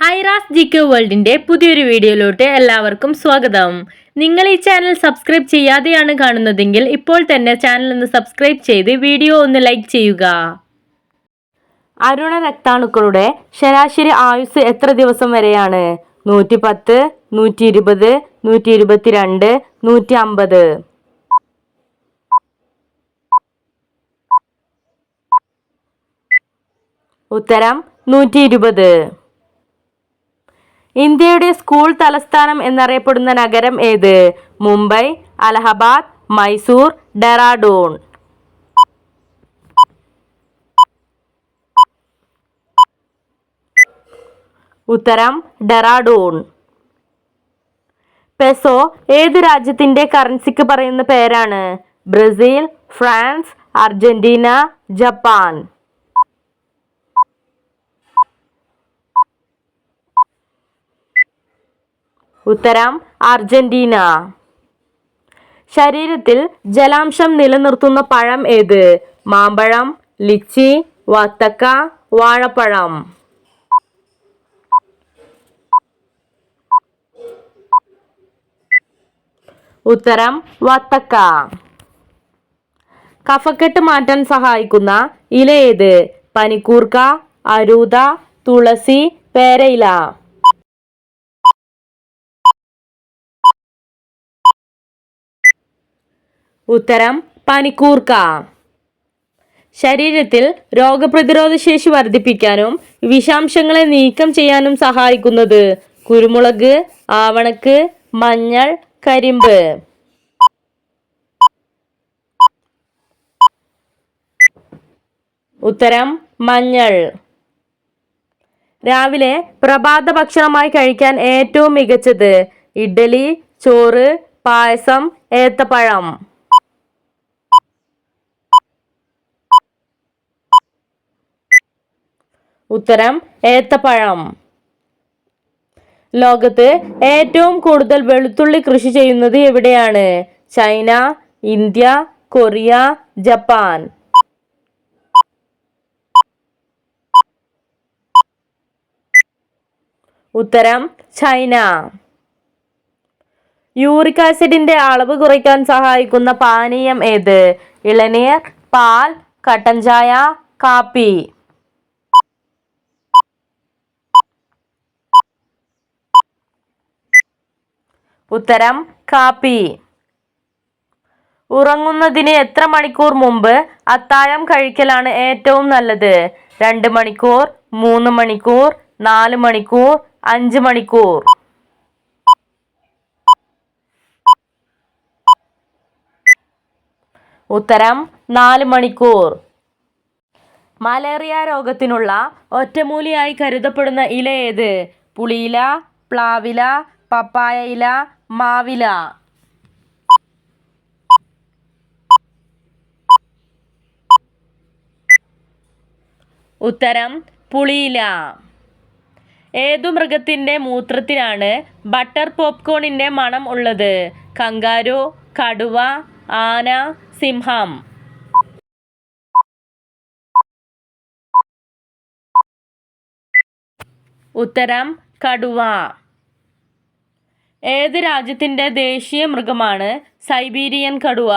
Aira's G K വേൾഡിന്റെ പുതിയൊരു വീഡിയോയിലോട്ട് എല്ലാവർക്കും സ്വാഗതം. നിങ്ങൾ ഈ ചാനൽ സബ്സ്ക്രൈബ് ചെയ്യാതെയാണ് കാണുന്നതെങ്കിൽ ഇപ്പോൾ തന്നെ ചാനൽ ഒന്ന് സബ്സ്ക്രൈബ് ചെയ്ത് വീഡിയോ ഒന്ന് ലൈക്ക് ചെയ്യുക. അരുണ രക്താണുക്കളുടെ ശരാശരി ആയുസ് എത്ര ദിവസം വരെയാണ്? നൂറ്റി പത്ത് നൂറ്റി ഇരുപത് നൂറ്റി ഇരുപത്തിരണ്ട് നൂറ്റി അമ്പത് ഉത്തരം നൂറ്റി ഇരുപത് ഇന്ത്യയുടെ സ്കൂൾ തലസ്ഥാനം എന്നറിയപ്പെടുന്ന നഗരം ഏത്? മുംബൈ അലഹബാദ് മൈസൂർ ഡെറാഡൂൺ. ഉത്തരം ഡെറാഡൂൺ. പെസോ ഏത് രാജ്യത്തിന്റെ കറൻസിക്ക് പറയുന്ന പേരാണ്? Brazil France Argentina Japan. ഉത്തരം അർജന്റീന. ശരീരത്തിൽ ജലാംശം നിലനിർത്തുന്ന പഴം ഏത്? മാമ്പഴം ലിച്ചി വത്തക്ക വാഴപ്പഴം. ഉത്തരം വത്തക്ക. കഫക്കെട്ട് മാറ്റാൻ സഹായിക്കുന്ന ഇല ഏത്? പനിക്കൂർക്ക അരൂത തുളസി പേരയില. ഉത്തരം പനിക്കൂർക്ക. ശരീരത്തിൽ രോഗപ്രതിരോധ ശേഷി വർദ്ധിപ്പിക്കാനും വിഷാംശങ്ങളെ നീക്കം ചെയ്യാനും സഹായിക്കുന്നത് കുരുമുളക് ആവണക്ക് മഞ്ഞൾ കരിമ്പ്. ഉത്തരം മഞ്ഞൾ. രാവിലെ പ്രഭാത ഭക്ഷണമായി കഴിക്കാൻ ഏറ്റവും മികച്ചത് ഇഡ്ഡലി ചോറ് പായസം ഏത്തപ്പഴം. ഉത്തരം ഏത്തപ്പഴം. ലോകത്ത് ഏറ്റവും കൂടുതൽ വെളുത്തുള്ളി കൃഷി ചെയ്യുന്നത് എവിടെയാണ്? China India Korea Japan. ഉത്തരം ചൈന. യൂറിക് ആസിഡിന്റെ അളവ് കുറയ്ക്കാൻ സഹായിക്കുന്ന പാനീയം ഏത്? ഇളനീർ പാൽ കട്ടൻ ചായ കാപ്പി. ഉത്തരം കാപ്പി. ഉറങ്ങുന്നതിന് എത്ര മണിക്കൂർ മുമ്പ് അത്താഴം കഴിക്കലാണ് ഏറ്റവും നല്ലത്? രണ്ട് മണിക്കൂർ മൂന്ന് മണിക്കൂർ നാല് മണിക്കൂർ അഞ്ച് മണിക്കൂർ. ഉത്തരം നാല് മണിക്കൂർ. മലേറിയ രോഗത്തിനുള്ള ഒറ്റമൂലിയായി കരുതപ്പെടുന്ന ഇല ഏത്? പുളിയില പ്ലാവില പപ്പായ ഇല മാവില. ഉത്തരം പുളിയില. ഏതു മൃഗത്തിന്റെ മൂത്രത്തിനാണ് ബട്ടർ പോപ്കോണിന്റെ മണം ഉള്ളത്? കങ്കാരു കടുവ ആന സിംഹം. ഉത്തരം കടുവ. ഏത് രാജ്യത്തിന്റെ ദേശീയ മൃഗമാണ് സൈബീരിയൻ കടുവ?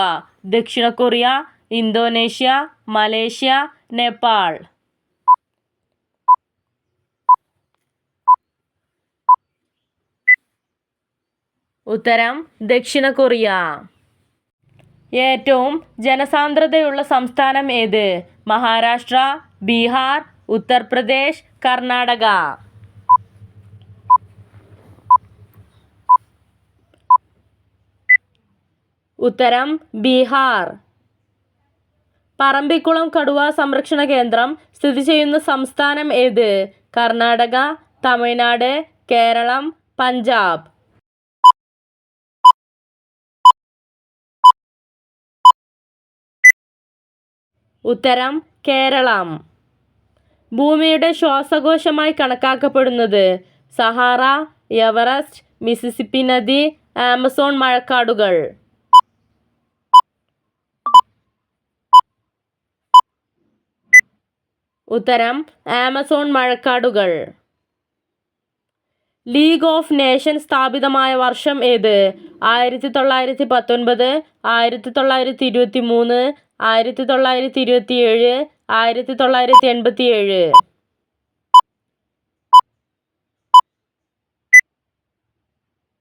ദക്ഷിണ കൊറിയ ഇന്തോനേഷ്യ മലേഷ്യ നേപ്പാൾ. ഉത്തരം ദക്ഷിണ കൊറിയ ഏറ്റവും ജനസാന്ദ്രതയുള്ള സംസ്ഥാനം ഏത്? മഹാരാഷ്ട്ര ബീഹാർ ഉത്തർപ്രദേശ് കർണാടക. ഉത്തരം ബീഹാർ. പറമ്പിക്കുളം കടുവ സംരക്ഷണ കേന്ദ്രം സ്ഥിതി ചെയ്യുന്ന സംസ്ഥാനം ഏത്? കർണാടക തമിഴ്നാട് കേരളം പഞ്ചാബ്. ഉത്തരം കേരളം. ഭൂമിയുടെ ശ്വാസകോശമായി കണക്കാക്കപ്പെടുന്നത് സഹാറ എവറസ്റ്റ് മിസിസിപ്പി നദി ആമസോൺ മഴക്കാടുകൾ. ഉത്തരം ആമസോൺ മഴക്കാടുകൾ. ലീഗ് ഓഫ് നേഷൻ സ്ഥാപിതമായ വർഷം ഏത്? ആയിരത്തി തൊള്ളായിരത്തി പത്തൊൻപത് ആയിരത്തി തൊള്ളായിരത്തി ഇരുപത്തി മൂന്ന് ആയിരത്തി തൊള്ളായിരത്തി ഇരുപത്തി ഏഴ് ആയിരത്തി തൊള്ളായിരത്തി എൺപത്തി ഏഴ്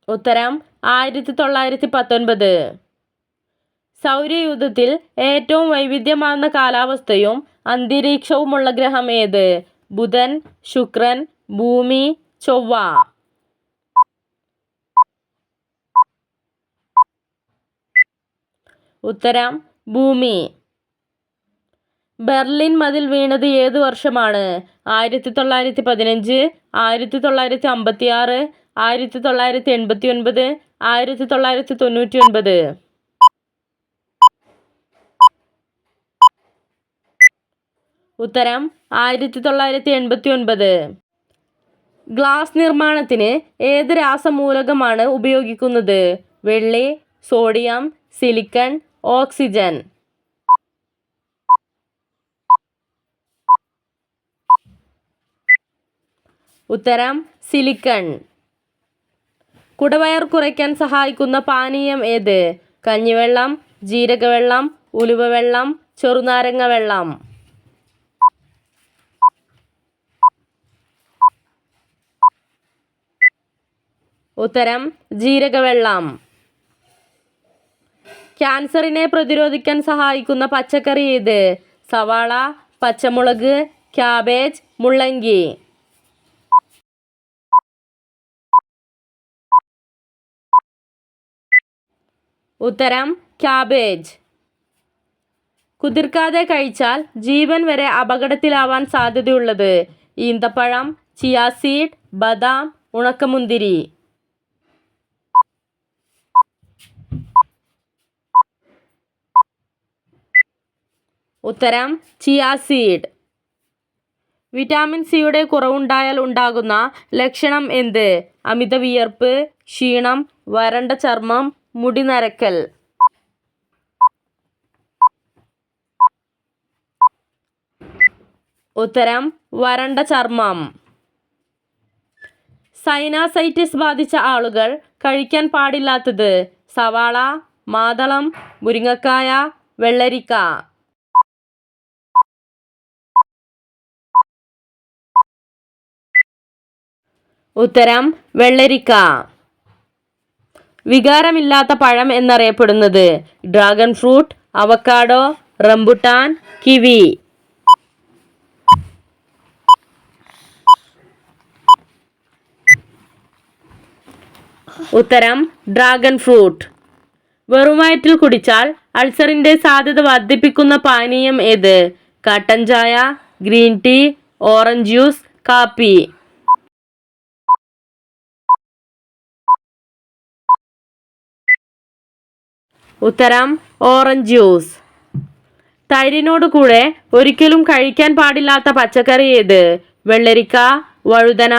ഉത്തരം ആയിരത്തി തൊള്ളായിരത്തി പത്തൊൻപത് സൗരയൂഥത്തിൽ ഏറ്റവും വൈവിധ്യമാർന്ന കാലാവസ്ഥയും അന്തരീക്ഷവുമുള്ള ഗ്രഹം ഏത്? ബുധൻ ശുക്രൻ ഭൂമി ചൊവ്വ. ഉത്തരം ഭൂമി. ബെർലിൻ മതിൽ വീണത് ഏത് വർഷമാണ്? ആയിരത്തി തൊള്ളായിരത്തി പതിനഞ്ച് ആയിരത്തി തൊള്ളായിരത്തി അമ്പത്തി ആറ് ആയിരത്തി തൊള്ളായിരത്തി എൺപത്തി ഒൻപത് ആയിരത്തി തൊള്ളായിരത്തി തൊണ്ണൂറ്റി ഒൻപത് ഉത്തരം ആയിരത്തി തൊള്ളായിരത്തി എൺപത്തി ഒൻപത് ഗ്ലാസ് നിർമ്മാണത്തിന് ഏത് രാസമൂലകമാണ് ഉപയോഗിക്കുന്നത്? വെള്ളി സോഡിയം സിലിക്കൺ ഓക്സിജൻ. ഉത്തരം സിലിക്കൺ. കുടവയർ കുറയ്ക്കാൻ സഹായിക്കുന്ന പാനീയം ഏത്? കഞ്ഞിവെള്ളം ജീരകവെള്ളം ഉലുവവെള്ളം ചെറുനാരങ്ങ വെള്ളം. ഉത്തരം ജീരകവെള്ളം. ക്യാൻസറിനെ പ്രതിരോധിക്കാൻ സഹായിക്കുന്ന പച്ചക്കറി ഏത്? സവാള പച്ചമുളക് ക്യാബേജ് മുള്ളങ്കി. ഉത്തരം ക്യാബേജ്. കുതിർക്കാതെ കഴിച്ചാൽ ജീവൻ വരെ അപകടത്തിലാവാൻ സാധ്യതയുള്ളത് ഈന്തപ്പഴം ചിയാസീഡ് ബദാം ഉണക്കമുന്തിരി. ഉത്തരം ചിയാസീഡ് വിറ്റാമിൻ സിയുടെ കുറവുണ്ടായാൽ ഉണ്ടാകുന്ന ലക്ഷണം എന്ത്? അമിത വിയർപ്പ് ക്ഷീണം വരണ്ട ചർമ്മം മുടി നരക്കൽ ഉത്തരം വരണ്ട ചർമ്മം. സൈനാസൈറ്റിസ് ബാധിച്ച ആളുകൾ കഴിക്കാൻ പാടില്ലാത്തത് സവാള മാതളം മുരിങ്ങക്കായ വെള്ളരിക്ക. ഉത്തരം വെള്ളരിക്ക. വികാരമില്ലാത്ത പഴം എന്നറിയപ്പെടുന്നത് dragon fruit avocado rambutan kiwi. ഉത്തരം ഡ്രാഗൺ ഫ്രൂട്ട്. വെറുമയറ്റിൽ കുടിച്ചാൽ അൾസറിന്റെ സാധ്യത വർദ്ധിപ്പിക്കുന്ന പാനീയം ഏത്? കട്ടൻ ചായ ഗ്രീൻ ടീ ഓറഞ്ച് ജ്യൂസ് കാപ്പി. ഉത്തരം ഓറഞ്ച് ജ്യൂസ്. തൈരിനോട് കൂടെ ഒരിക്കലും കഴിക്കാൻ പാടില്ലാത്ത പച്ചക്കറി ഏത്? വെള്ളരിക്ക വഴുതന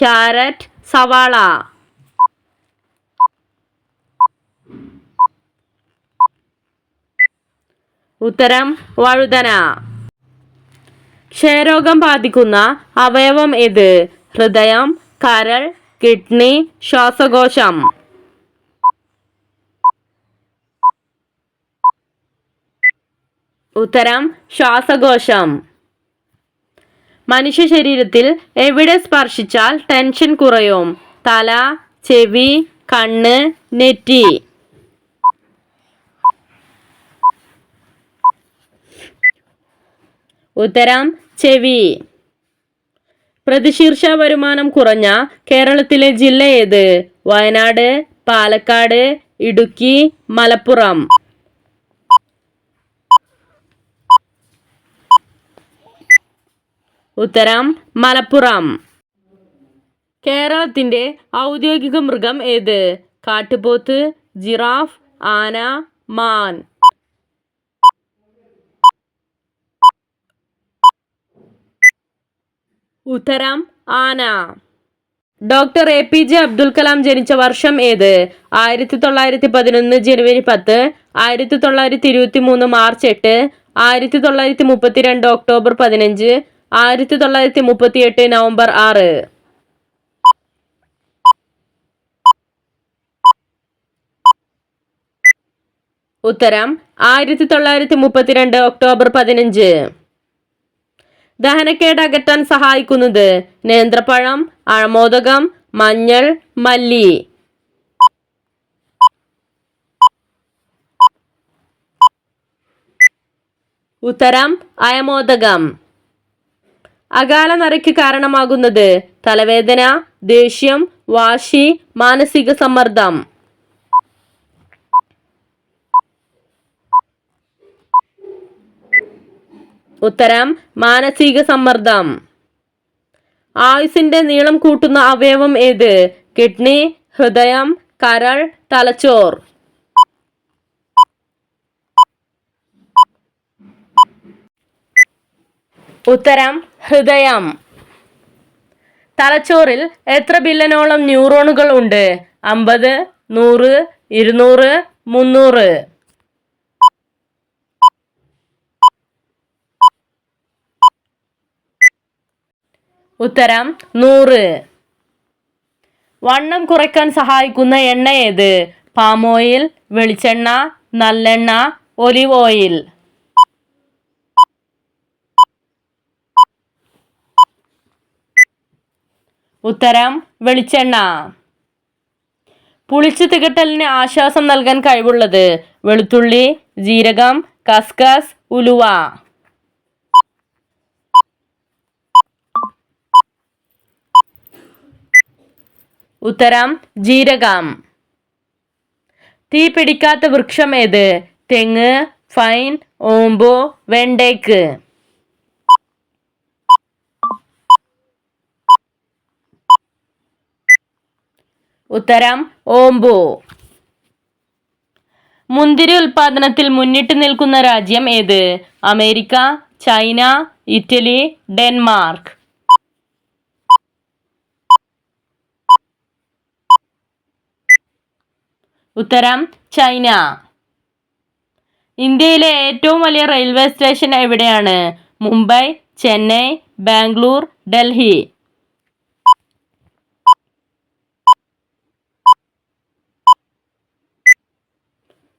ക്യാരറ്റ് സവാള. ഉത്തരം വഴുതന. ക്ഷയരോഗം ബാധിക്കുന്ന അവയവം ഏത്? ഹൃദയം കരൾ കിഡ്നി ശ്വാസകോശം. ഉത്തരം ശ്വാസകോശം. മനുഷ്യ ശരീരത്തിൽ എവിടെ സ്പർശിച്ചാൽ ടെൻഷൻ കുറയും? തല ചെവി കണ്ണ് നെറ്റി. ഉത്തരം ചെവി. പ്രതിശീർഷ വരുമാനം കുറഞ്ഞ കേരളത്തിലെ ജില്ല ഏത്? വയനാട് പാലക്കാട് ഇടുക്കി മലപ്പുറം. ഉത്തരം മലപ്പുറം. കേരളത്തിന്റെ ഔദ്യോഗിക മൃഗം ഏത്? കാട്ടുപോത്ത് ജിറാഫ് ആന മാൻ. ഉത്തരം ആന. Doctor A P J Abdul Kalam ജനിച്ച വർഷം ഏത്? ആയിരത്തി തൊള്ളായിരത്തി പതിനൊന്ന് ജനുവരി പത്ത് ആയിരത്തി തൊള്ളായിരത്തി ഇരുപത്തി മൂന്ന് മാർച്ച് എട്ട് ആയിരത്തി തൊള്ളായിരത്തി മുപ്പത്തിരണ്ട് ഒക്ടോബർ പതിനഞ്ച് ആയിരത്തി തൊള്ളായിരത്തി മുപ്പത്തി എട്ട് നവംബർ ആറ്. ഉത്തരം ആയിരത്തി തൊള്ളായിരത്തി മുപ്പത്തിരണ്ട് ഒക്ടോബർ പതിനഞ്ച്. ദഹനക്കേട് അകറ്റാൻ സഹായിക്കുന്നത് നേന്ത്രപ്പഴം അഴമോദകം മഞ്ഞൾ മല്ലി. ഉത്തരം അയമോദകം. അകാല നരയ്ക്ക് കാരണമാകുന്നത് തലവേദന ദേഷ്യം വാശി മാനസിക സമ്മർദ്ദം. ഉത്തരം മാനസിക സമ്മർദ്ദം. ആയുസിന്റെ നീളം കൂട്ടുന്ന അവയവം ഏത്? കിഡ്നി ഹൃദയം കരൾ തലച്ചോർ. ഉത്തരം ഹൃദയം. തലച്ചോറിൽ എത്ര ബില്ലനോളം ന്യൂറോണുകൾ ഉണ്ട്? അമ്പത് നൂറ് ഇരുന്നൂറ് മുന്നൂറ്. ഉത്തരം നൂറ്. വണ്ണം കുറയ്ക്കാൻ സഹായിക്കുന്ന എണ്ണ ഏത്? പാമോയിൽ വെളിച്ചെണ്ണ നല്ലെണ്ണ ഒലിവ് ഓയിൽ. ഉത്തരം വെളിച്ചെണ്ണ. പുളിച്ചു തികട്ടലിന് ആശ്വാസം നൽകാൻ കഴിവുള്ളത് വെളുത്തുള്ളി ജീരകം കസ്കസ് ഉലുവ. ഉത്തരം ജീരകം. തീ പിടിക്കാത്ത വൃക്ഷം ഏത്? തെങ്ങ് ഫൈൻ ഓമ്പോ വെണ്ടേക്ക്. ഉത്തരം ഓംബു. മുന്തിരി ഉൽപാദനത്തിൽ മുന്നിട്ട് നിൽക്കുന്ന രാജ്യം ഏത്? America China Italy Denmark. ഉത്തരം ചൈന. ഇന്ത്യയിലെ ഏറ്റവും വലിയ റെയിൽവേ സ്റ്റേഷൻ എവിടെയാണ്? മുംബൈ ചെന്നൈ ബാംഗ്ലൂർ ഡൽഹി.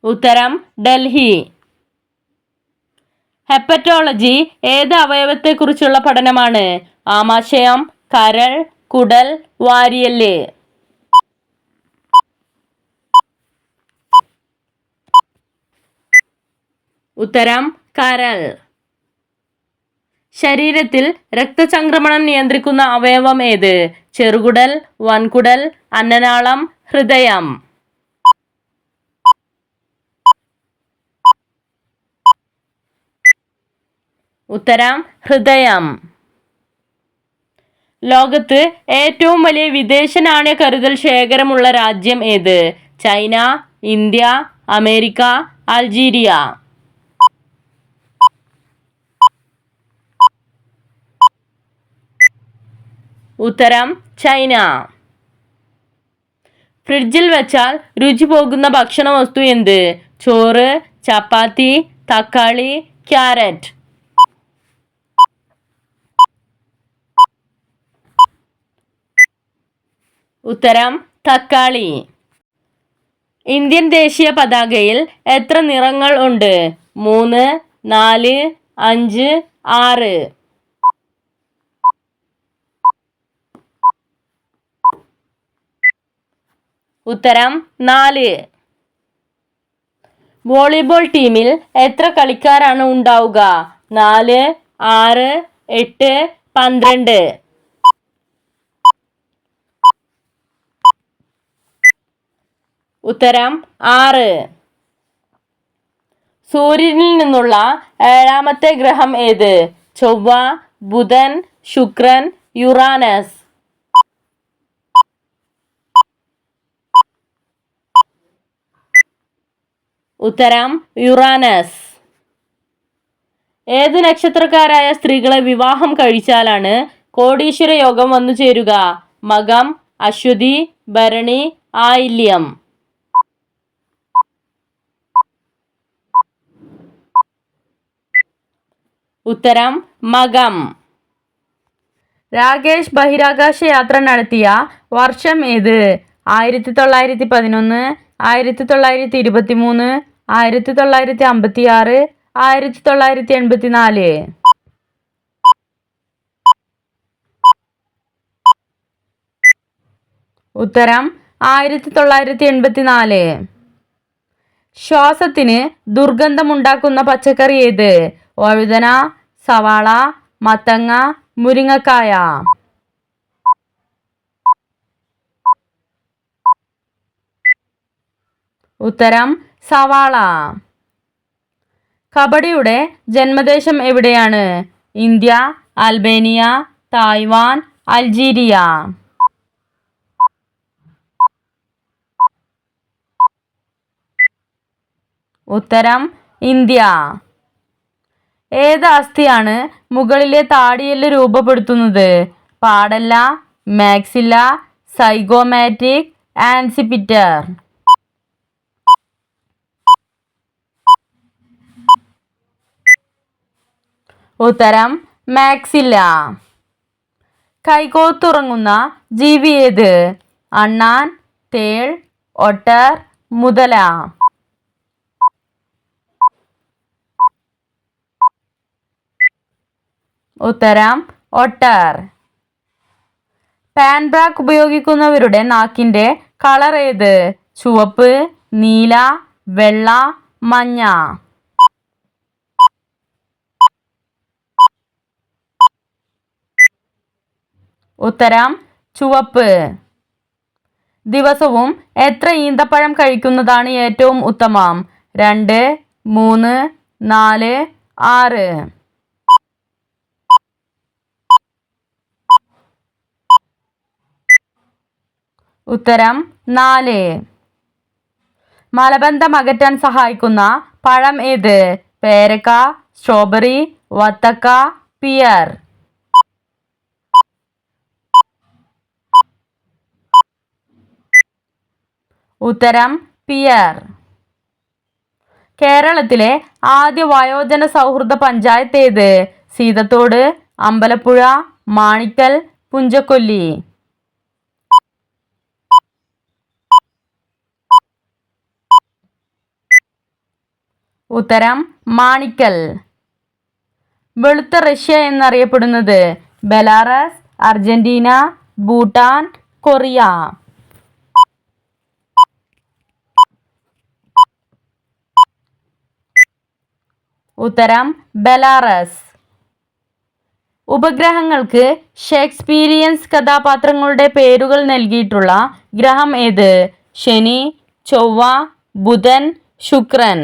ഉത്തരം ഡൽഹി. ഹെപ്പറ്റോളജി ഏത് അവയവത്തെക്കുറിച്ചുള്ള പഠനമാണ്? ആമാശയം കരൾ കുടൽ വാരിയൽ ഉത്തരം കരൾ. ശരീരത്തിൽ രക്തചംക്രമണം നിയന്ത്രിക്കുന്ന അവയവം ഏത്? ചെറുകുടൽ വൻകുടൽ അന്നനാളം ഹൃദയം. ഉത്തരം ഹൃദയം. ലോകത്ത് ഏറ്റവും വലിയ വിദേശ നാണയ കരുതൽ ശേഖരമുള്ള രാജ്യം ഏത്? China India America Algeria. ഉത്തരം ചൈന. ഫ്രിഡ്ജിൽ വെച്ചാൽ രുചി പോകുന്ന ഭക്ഷണ വസ്തു എന്ത്? ചോറ് ചപ്പാത്തി തക്കാളി ക്യാരറ്റ്. ഉത്തരം തക്കാളി. ഇന്ത്യൻ ദേശീയ പതാകയിൽ എത്ര നിറങ്ങൾ ഉണ്ട്? മൂന്ന് നാല് അഞ്ച് ആറ്. ഉത്തരം നാല്. വോളിബോൾ ടീമിൽ എത്ര കളിക്കാരാണ് ഉണ്ടാവുക? നാല് ആറ് എട്ട് പന്ത്രണ്ട്. ഉത്തരം ആറ്. സൂര്യനിൽ നിന്നുള്ള ഏഴാമത്തെ ഗ്രഹം ഏത്? ചൊവ്വ ബുധൻ ശുക്രൻ യുറാനസ്. ഉത്തരം യുറാനസ്. ഏത് നക്ഷത്രക്കാരായ സ്ത്രീകളെ വിവാഹം കഴിച്ചാലാണ് കോടീശ്വര യോഗം വന്നു ചേരുക? മകം അശ്വതി ഭരണി ആയില്യം. ഉത്തരം മകം. രാകേഷ് ബഹിരാകാശ യാത്ര നടത്തിയ വർഷം ഏത്? ആയിരത്തി തൊള്ളായിരത്തി പതിനൊന്ന് ആയിരത്തി തൊള്ളായിരത്തി ഇരുപത്തി മൂന്ന് ആയിരത്തി തൊള്ളായിരത്തി അമ്പത്തി ആറ് ആയിരത്തി തൊള്ളായിരത്തി എൺപത്തി നാല് ഉത്തരം ആയിരത്തി തൊള്ളായിരത്തി എൺപത്തി നാല് ശ്വാസത്തിന് ദുർഗന്ധമുണ്ടാക്കുന്ന പച്ചക്കറി ഏത്? വഴുതന സവാള മത്തങ്ങ മുരിങ്ങക്കായ. ഉത്തരം സവാള. കബഡിയുടെ ജന്മദേശം എവിടെയാണ്? ഇന്ത്യ അൽബേനിയ തായ്വാൻ അൾജീരിയ ഉത്തരം ഇന്ത്യ. ഏത് അസ്ഥിയാണ് മുകളിലെ താടിയെല്ല് രൂപപ്പെടുത്തുന്നത്? Patella maxilla zygomatic occipital. ഉത്തരം മാക്സില്ല. കൈകോത്തുറങ്ങുന്ന ജീവി ഏത്? അണ്ണാൻ തേൾ ഒട്ടർ മുതല. ഉത്തരം ഒട്ടർ. പാൻ ബ്രാക്ക് ഉപയോഗിക്കുന്നവരുടെ നാക്കിന്റെ കളർ ഏത്? ചുവപ്പ് നീല വെള്ള മഞ്ഞ. ഉത്തരം ചുവപ്പ്. ദിവസവും എത്ര ഈന്തപ്പഴം കഴിക്കുന്നതാണ് ഏറ്റവും ഉത്തമം? രണ്ട് മൂന്ന് നാല് ആറ്. ഉത്തരം നാല്. മലബന്ധം അകറ്റാൻ സഹായിക്കുന്ന പഴം ഏത്? പേരക്ക സ്ട്രോബെറി വത്തക്ക പിയർ. ഉത്തരം പിയർ. കേരളത്തിലെ ആദ്യ വയോജന സൗഹൃദ പഞ്ചായത്ത് ഏത്? സീതത്തോട് അമ്പലപ്പുഴ മാണിക്കൽ പുഞ്ചക്കൊല്ലി. ഉത്തരം മാണിക്കൽ. വെളുത്ത റഷ്യ എന്നറിയപ്പെടുന്നത് ബെലാറസ് അർജന്റീന ഭൂട്ടാൻ കൊറിയ. ഉത്തരം ബെലാറസ്. ഉപഗ്രഹങ്ങൾക്ക് ഷേക്സ്പീരിയൻസ് കഥാപാത്രങ്ങളുടെ പേരുകൾ നൽകിയിട്ടുള്ള ഗ്രഹം ഏത്? ശനി ചൊവ്വ ബുധൻ ശുക്രൻ.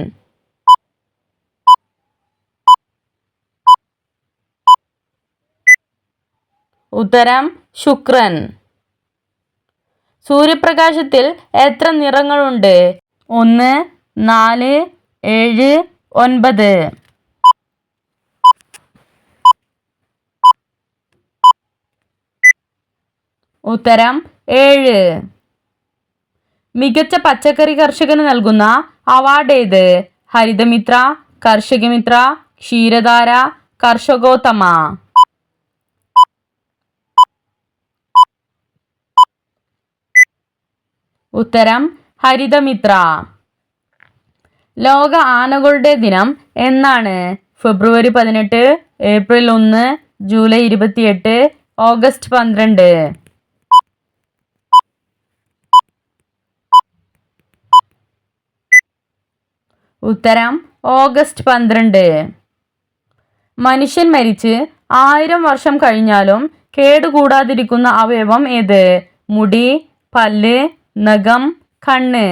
ഉത്തരം ശുക്രൻ. സൂര്യപ്രകാശത്തിൽ എത്ര നിറങ്ങളുണ്ട്? ഒന്ന് നാല് ഏഴ് ഒൻപത്. ഉത്തരം ഏഴ്. മികച്ച പച്ചക്കറി കർഷകന് നൽകുന്ന അവാർഡ് ഏത്? ഹരിതമിത്ര കർഷകമിത്ര ക്ഷീരധാര കർഷകോത്തമ. ഉത്തരം ഹരിതമിത്ര. ലോക ആനകളുടെ ദിനം എന്നാണ്. ഫെബ്രുവരി പതിനെട്ട് ഏപ്രിൽ ഒന്ന് ജൂലൈ ഇരുപത്തിയെട്ട് ഓഗസ്റ്റ് പന്ത്രണ്ട്. ഉത്തരം ഓഗസ്റ്റ് പന്ത്രണ്ട്. മനുഷ്യൻ മരിച്ച് ആയിരം വർഷം കഴിഞ്ഞാലും കേടുകൂടാതിരിക്കുന്ന അവയവം ഏത്? മുടി പല്ല് നഖം കണ്ണ്.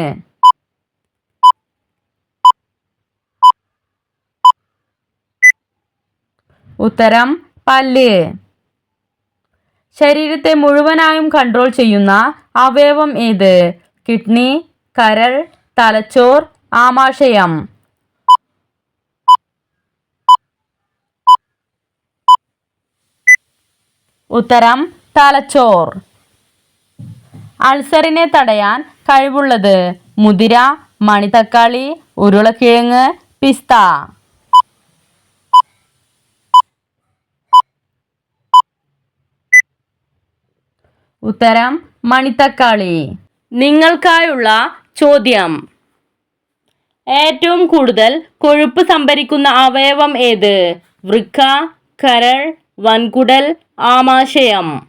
ഉത്തരം പല്ല്. ശരീരത്തെ മുഴുവനായും കൺട്രോൾ ചെയ്യുന്ന അവയവം ഏത്? കിഡ്നി കരൾ തലച്ചോർ ആമാശയം. ഉത്തരം തലച്ചോർ. അൾസറിനെ തടയാൻ കഴിവുള്ളത് മുതിര മണിത്തക്കാളി ഉരുളക്കിഴങ്ങ് പിസ്ത. ഉത്തരം മണിത്തക്കാളി നിങ്ങൾക്കായുള്ള ചോദ്യം. ഏറ്റവും കൂടുതൽ കൊഴുപ്പ് സംഭരിക്കുന്ന അവയവം ഏത്? വൃക്ക കരൾ വൻകുടൽ ആമാശയം.